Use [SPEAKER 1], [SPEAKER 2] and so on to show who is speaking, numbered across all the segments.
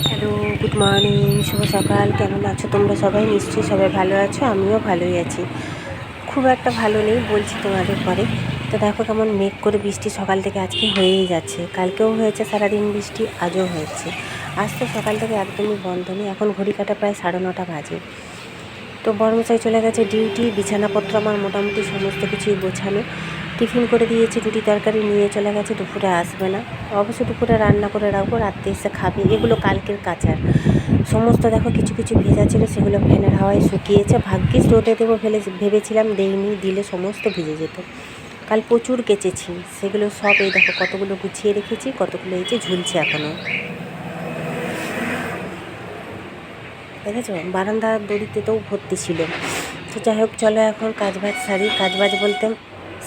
[SPEAKER 1] Hello good morning শুভ সকাল। কেমন আছো তোমরা সবাই? নিশ্চয়ই সবাই ভালো আছো, আমিও ভালোই আছি। খুব একটা ভালো নেই বলছি তোমাদের পরে। তো দেখো কেমন মেঘ করে বৃষ্টি সকাল থেকে আজকে হয়েই যাচ্ছে। কালকেও হয়েছে, সারাদিন বৃষ্টি, আজও হয়েছে। আজ তো সকাল থেকে একদমই বন্ধ নেই, এখন ঘড়ি কাটা প্রায় সাড়ে নটা বাজে। তো বর্মচাই চলে গেছে ডিউটি, বিছানাপত্র আমার মোটামুটি সমস্ত কিছুই গোছানো। টিফিন করে দিয়েছি রুটি তরকারি নিয়ে চলে গেছে, দুপুরে আসবে না। অবশ্য দুপুরে রান্না করে রাখব, রাত্রে এসে খাবে। এগুলো কালকের কাচার। সমস্ত দেখো, কিছু কিছু ভেজা ছিল, সেগুলো ফ্যানের হাওয়ায় শুকিয়েছে। ভাগ্যিস রোদে দেবো ফেলে, ভেবেছিলাম দেইনি, দিলে সমস্ত ভিজে যেত। কাল প্রচুর কেচেছি, সেগুলো সব এই দেখো, কতগুলো গুছিয়ে রেখেছি, কতগুলো এই যে ঝুলছে এখনও দেখেছ? বারান্দা দড়িতে তো ভর্তি ছিল। তো যাই হোক, চলো এখন কাজবাজ সারি। কাজবাজ বলতে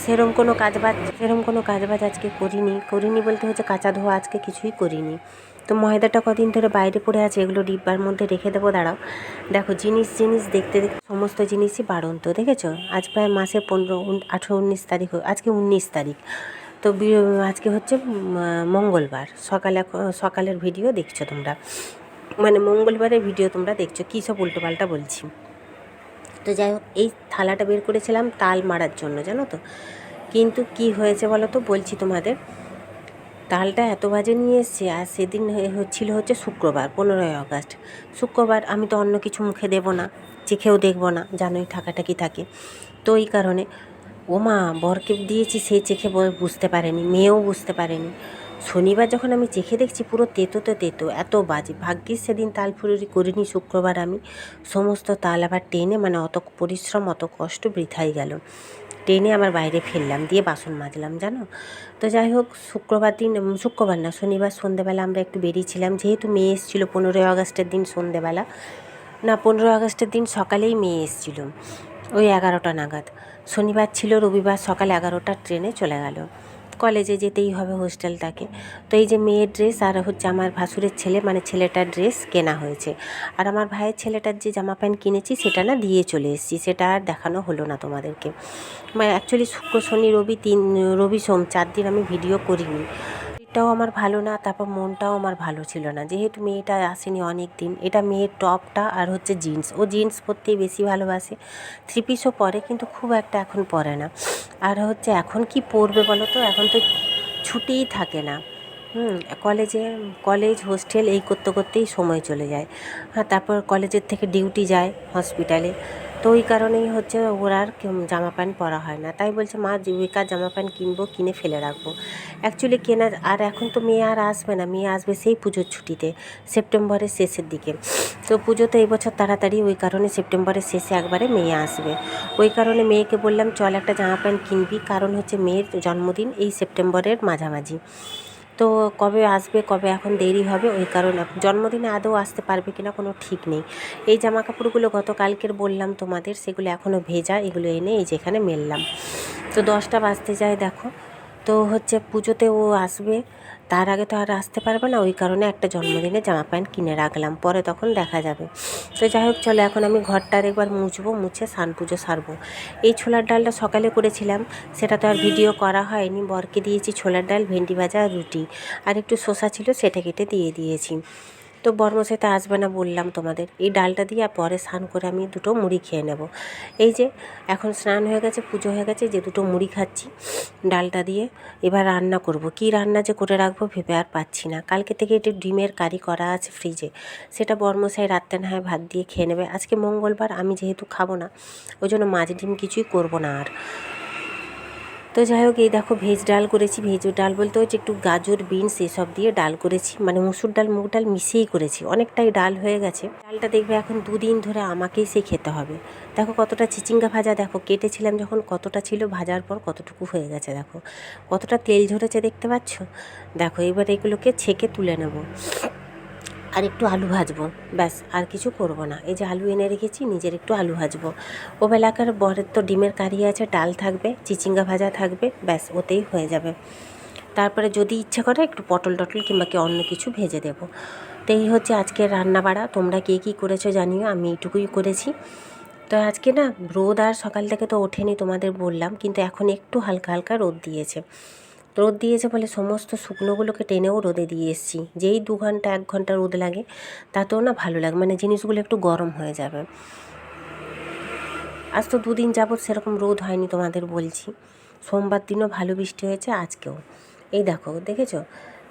[SPEAKER 1] সেরম কোনো কাজবাজ সেরম কোনো কাজবাজ আজকে করিনি। করিনি বলতে হচ্ছে কাঁচা ধোয়া আজকে কিছুই করিনি। তো ময়দাটা কদিন ধরে বাইরে পড়ে আছে, এগুলো ডিব্বার মধ্যে রেখে দেবো, দাঁড়াও। দেখো জিনিস জিনিস দেখতে দেখতে সমস্ত জিনিসই বাড়ন্ত, দেখেছ? আজ প্রায় মাসের পনেরো আঠেরো, উনিশ তারিখ আজকে উনিশ তারিখ। তো আজকে হচ্ছে মঙ্গলবার। সকালে সকালের ভিডিও দেখছ তোমরা। মানে মঙ্গলবারের ভিডিও তোমরা দেখছ। কী সব উল্টোপাল্টা বলছি। তো যাই হোক, এই থালাটা বের করেছিলাম তাল মারার জন্য, জানো তো। কিন্তু কি হয়েছে বলো তো, বলছি তোমাদের। তালটা এত বাজে নিয়ে এসছে, আর সেদিন হচ্ছিল হচ্ছে শুক্রবার, পনেরোই আগস্ট। শুক্রবার আমি তো অন্য কিছু মুখে দেবো না, চেখেও দেখব না, জানোই ঠাকাঠাকি থাকে। তো এই কারণে ও মা বরকে দিয়েছি সে চেখে বুঝতে পারেনি, মেয়েও বুঝতে পারেনি। শনিবার যখন আমি চেখে দেখছি পুরো তেতো তো তেতো, এত বাজে। ভাগ্যিস সেদিন তাল ফুরুরি করিনি, শুক্রবার আমি। সমস্ত তাল আবার টেনে মানে অত পরিশ্রম, অত কষ্ট বৃথাই গেল। টেনে আবার বাইরে ফেললাম, দিয়ে বাসন মাজলাম, জানো? তো যাই হোক, শুক্রবার দিন শুক্রবার না, শনিবার সন্ধেবেলা আমরা একটু বেরিয়েছিলাম। যেহেতু মেয়ে এসেছিল পনেরোই আগস্টের দিন সন্ধেবেলা। না, পনেরোই আগস্টের দিন সকালেই মেয়ে এসেছিল, ওই এগারোটা নাগাদ। শনিবার ছিল, রবিবার সকাল এগারোটার ট্রেনে চলে গেল। কলেজে যেতেই হবে হোস্টেলটাকে। তো এই যে মেয়ের ড্রেস আর হচ্ছে আমার ভাসুরের ছেলে মানে ছেলেটার ড্রেস কেনা হয়েছে। আর আমার ভাইয়ের ছেলেটার যে জামা প্যান্ট কিনেছি, সেটা না দিয়ে চলে এসেছি। সেটা আর দেখানো হলো না তোমাদেরকে। মানে অ্যাকচুয়ালি শুক্র, শনি, রবি তিন, রবি সোম, চার দিন আমি ভিডিও করিনি। শরীরটাও আমার ভালো না, তারপর মনটাও আমার ভালো ছিল না। যেহেতু মেয়েটা আসেনি অনেক দিন এটা মেয়ের টপটা আর হচ্ছে জিন্স। ও জিন্স পরতেই বেশি ভালোবাসে। থ্রি পিসও পরে, কিন্তু খুব একটা এখন পরে না। আর হচ্ছে এখন কি পরবে বলো তো? এখন তো ছুটিই থাকে না। হুম, কলেজে, কলেজ, হোস্টেল এই করতে করতেই সময় চলে যায়। হ্যাঁ তারপর কলেজের থেকে ডিউটি যায় হসপিটালে। তো ওই কারণেই হচ্ছে ওর আর জামা প্যান্ট পরা হয় না। তাই বলছে, মা জীবিকার জামা প্যান্ট কিনবো, কিনে ফেলে রাখব। অ্যাকচুয়ালি কেনার, আর এখন তো মেয়ে আর আসবে না। মেয়ে আসবে সেই পুজোর ছুটিতে, সেপ্টেম্বরের শেষের দিকে। তো পুজো তো এবছর তাড়াতাড়ি, ওই কারণে সেপ্টেম্বরের শেষে একবারে মেয়ে আসবে। ওই কারণে মেয়েকে বললাম, চল একটা জামা প্যান্ট কিনবি। কারণ হচ্ছে মেয়ের জন্মদিন এই সেপ্টেম্বরের মাঝামাঝি। তো কবে আসবে, কবে এখন দেরি হবে, ওই কারণে। জন্মদিনে আদৌ আসতে পারবে কিনা কোনো ঠিক নেই। এই জামা কাপড়গুলো গতকালকের বললাম তোমাদের, সেগুলো এখনও ভেজা, এগুলো এনে এই যেখানে মেললাম। তো দশটা বাজতে যায় দেখো। তো হচ্ছে পুজোতে ও আসবে, তার আগে তো আর আসতে পারবে না, ওই কারণে একটা জন্মদিনে জামা প্যান্ট কিনে রাখলাম, পরে তখন দেখা যাবে। তো যাই হোক, চলো এখন আমি ঘরটা আরেকবার মুছবো, মুছে স্নান পুজো সারবো। এই ছোলার ডালটা সকালে করেছিলাম, সেটা তো আর ভিডিও করা হয়নি, বরকে দিয়েছি ছোলার ডাল, ভেন্ডি ভাজা আর রুটি, আর একটু শসা ছিল সেটা কেটে দিয়ে দিয়েছি। তো বর্মশাইতে আসবে না বললাম তোমাদের। এই ডালটা দিয়ে পরে স্নান করে আমি দুটো মুড়ি খেয়ে নেব। এই যে, এখন স্নান হয়ে গেছে, পুজো হয়ে গেছে যে দুটো মুড়ি খাচ্ছি ডালটা দিয়ে। এবার রান্না করব। কি রান্না যে করে রাখব ভেবে আর পাচ্ছি না। কালকে থেকে একটু ডিমের কারি করা আছে ফ্রিজে। সেটা বর্মশাই রাত্রে না হয় ভাত দিয়ে খেয়ে নেবে। আজকে মঙ্গলবার, আমি যেহেতু খাব না, ওই জন্য মাছ ডিম কিছুই করব না আর। তো যাই হোক, এই দেখো ভেজ ডাল করেছি। ভেজ ডাল বলতে হচ্ছে একটু গাজর, বিনস এসব দিয়ে ডাল করেছি। মানে মুসুর ডাল, মুগ ডাল মিশিয়েই করেছি। অনেকটাই ডাল হয়ে গেছে। ডালটা দেখবে এখন দুদিন ধরে আমাকেই সে খেতে হবে। দেখো কতটা চিচিঙ্গা ভাজা, দেখো কেটেছিলাম যখন, কতটা ছিল ভাজার পর কতটুকু হয়ে গেছে, দেখো। কতটা তেল ঝরেছে দেখতে পাচ্ছ? দেখো এবার এগুলোকে ছেঁকে তুলে নেব। আর একটু আলু ভাজবো। ব্যাস, আর কিছু করব না। এই যে আলু এনে রেখেছি, নিজের একটু আলু ভাজবো। ও বেলাকার বরের তো ডিমের কারি আছে, ডাল থাকবে, চিচিঙ্গা ভাজা থাকবে, ব্যাস, ওতেই হয়ে যাবে। তারপরে যদি ইচ্ছে করে একটু পটল টটল কিংবা কি অন্য কিছু ভেজে দেবো। তো এই হচ্ছে আজকের রান্না বাড়া তোমরা কে কী করেছ জানিও, আমি এইটুকুই করেছি। তো আজকে না রোদ আর সকাল থেকে তো ওঠেনি তোমাদের বললাম, কিন্তু এখন একটু হালকা হালকা রোদ দিয়েছে। রোদ দিয়েছে বলে সমস্ত শুকনোগুলোকে টেনেও রোদে দিয়ে এসেছি। যেই দু ঘণ্টা, এক ঘণ্টা রোদ লাগে, তাতেও না ভালো লাগে। মানে জিনিসগুলো একটু গরম হয়ে যাবে। আজ তো দুদিন যাবৎ সেরকম রোদ হয়নি তোমাদের বলছি। সোমবার দিনও ভালো বৃষ্টি হয়েছে, আজকেও। এই দেখো, দেখেছ?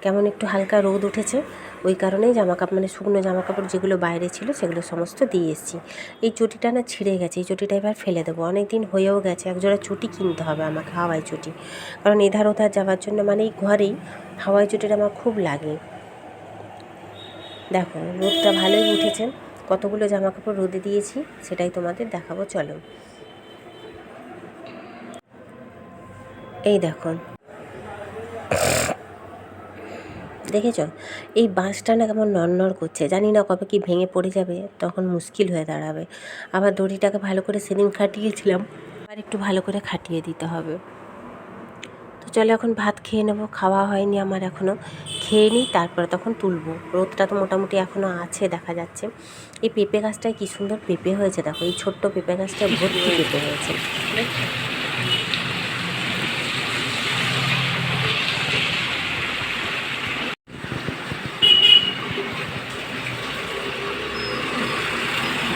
[SPEAKER 1] কেমন একটু হালকা রোদ উঠেছে, ওই কারণেই জামা কাপড় মানে শুকনো জামা কাপড় যেগুলো বাইরে ছিল সেগুলো সমস্ত দিয়ে এসেছি। এই চটিটা না ছিঁড়ে গেছে, এই চটিটা এবার ফেলে দেবো। অনেক দিন হয়েও গেছে, একজোড়া চটি কিনতে হবে আমাকে, হাওয়াই চটি। কারণ এধার ওধার যাওয়ার জন্য মানে এই ঘরেই হাওয়াই চটিটা আমার খুব লাগে। দেখো, রোদটা ভালোই উঠেছে, কতগুলো জামা কাপড় রোদে দিয়েছি, সেটাই তোমাদের দেখাবো, চলো। এই দেখো দেখেছ? এই বাঁশটা না কেমন নড়নড় করছে। জানি না কবে কি ভেঙে পড়ে যাবে, তখন মুশকিল হয়ে দাঁড়াবে। আবার দড়িটাকে ভালো করে সেদিন খাটিয়েছিলাম আর একটু ভালো করে খাটিয়ে দিতে হবে। তো চলো এখন ভাত খেয়ে নেব, খাওয়া হয়নি আমার এখনও খেয়ে নিই, তারপরে তখন তুলবো। রোদটা তো মোটামুটি এখনও আছে, দেখা যাচ্ছে। এই পেঁপে গাছটায় কী সুন্দর পেঁপে হয়েছে দেখো, এই ছোট্ট পেঁপে গাছটা ভর্তি পেঁপে হয়েছে।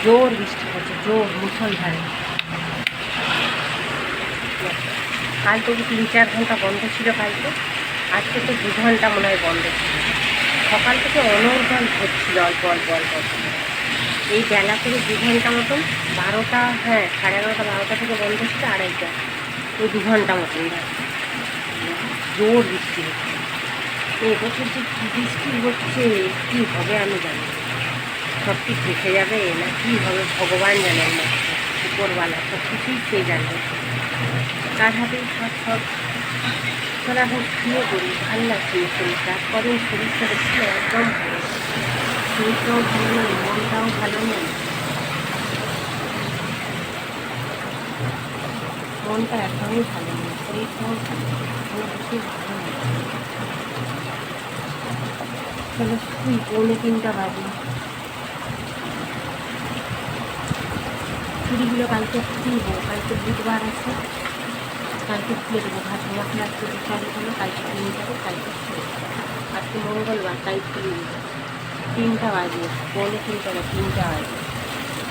[SPEAKER 1] জোর বৃষ্টি হচ্ছে জোর মুসলধারে কাল তো তিন চার ঘণ্টা বন্ধ ছিল কালকে, আজকে তো দু ঘণ্টা মনে হয় বন্ধ ছিল। সকাল থেকে অনর্গল হচ্ছিল, অল্প অল্প অল্প। অল্প এই বেলা থেকে দু ঘণ্টা মতন বারোটা হ্যাঁ সাড়ে এগারোটা, বারোটা থেকে বন্ধ ছিল, আড়াইটা। ওই দু ঘণ্টা মতন জোর বৃষ্টি হচ্ছে। এবছর যে কী বৃষ্টি হচ্ছে, কী হবে আমি জানি না। সব কিছু ভেসে যাবে, না কী হবে ভগবান জানে, না উপরওয়ালা সব কিছুই সে জানবে। তার হাতে সব সব তোরা এখন শুয়ে করি ভালো লাগছে শরীরটা কদিন শরীরটা দেখছিল একদম ভালো। শরীরটাও ভালো নেই মনটাও ভালো নেই মনটা একদমই ভালো নেই শরীরটাও কোনো কিছুই ভালো নেই চলো শুই, পৌনে তিনটা বাজে। চুড়িগুলো কালকে খুলবো কালকে বুধবার আছে। কালকে খুলে দেবো ভাত মশলা বিচারি হলো কালকে খুলে যাব, কালকে আজকে মঙ্গলবার, তাই খুলে দেবো। তিনটা বাজে, পৌনে তিনটা না তিনটা বাজে।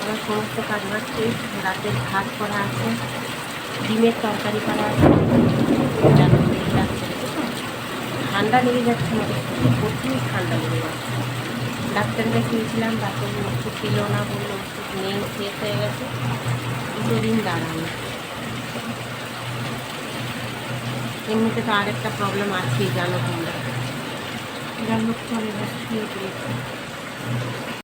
[SPEAKER 1] আমার সমস্ত কাজ শেষ, রাতের ভাত করা আছে, ডিমের তরকারি করা আছে? ঠান্ডা লেগে যাচ্ছে, আমাদের প্রচুর ঠান্ডা লেগে যাচ্ছে। ডাক্তারের দেখিয়েছিলাম ডাক্তার ওষুধ ছিল না বলল ওষুধ নেই শেষ হয়ে গেছে। দুটো দিন দাঁড়ানো এমনিতে তো আরেকটা প্রবলেম আছেই, জানো তোমরা। জানো